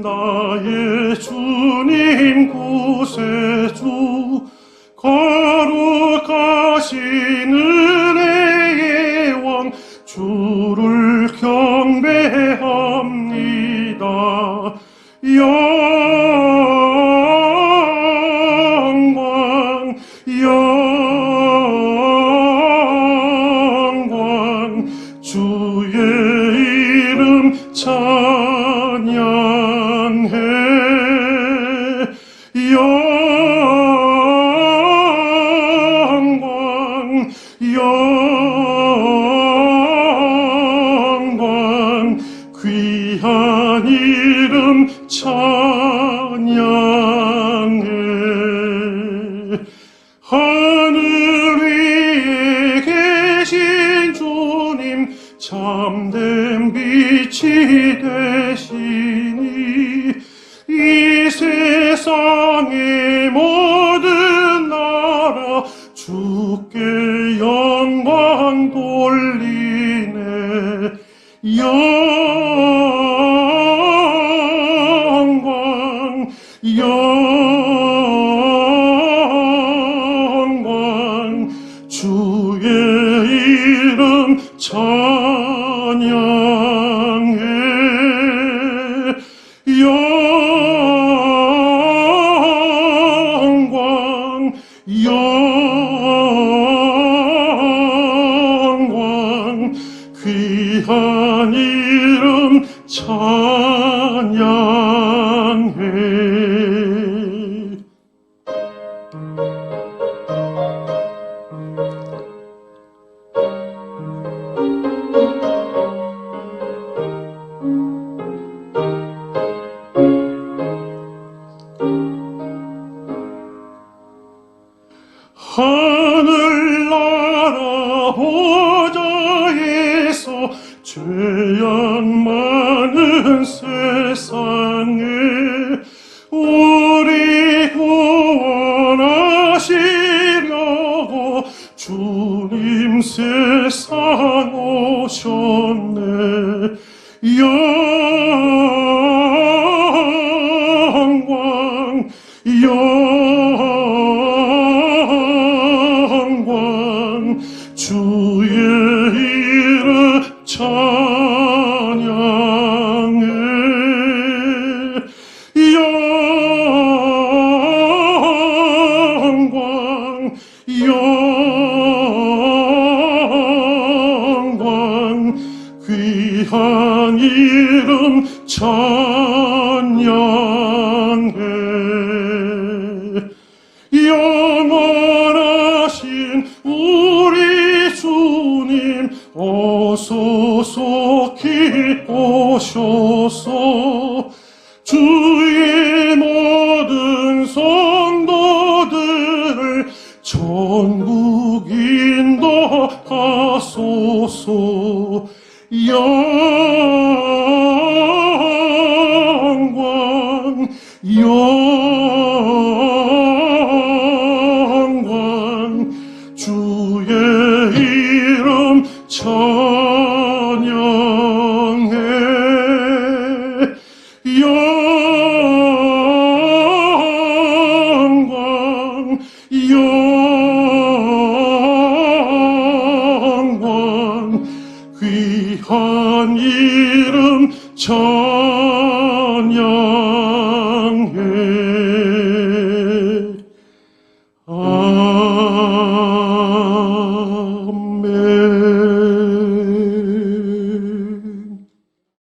나의 주님 구세주 거룩하신 은혜의 왕 주를 경배합니다. 영 하늘 위에 계신 주님 참된 빛이 되시니 이 세상의 모든 나라 주께 영광 돌리네. 영 주의 이름 찬양해. 영광 영광 귀한 이 보좌에서 죄악 많은 세상에 우리 구원하시려고 주님 세상 오셨네. 영 귀한 이름 찬양해. 영원하신 우리 주님 어서 속히 오셔서. 주의 모든 성도들을 전국 인도하소서 영광 영광 주의 이름 찬 귀한 이름 찬양해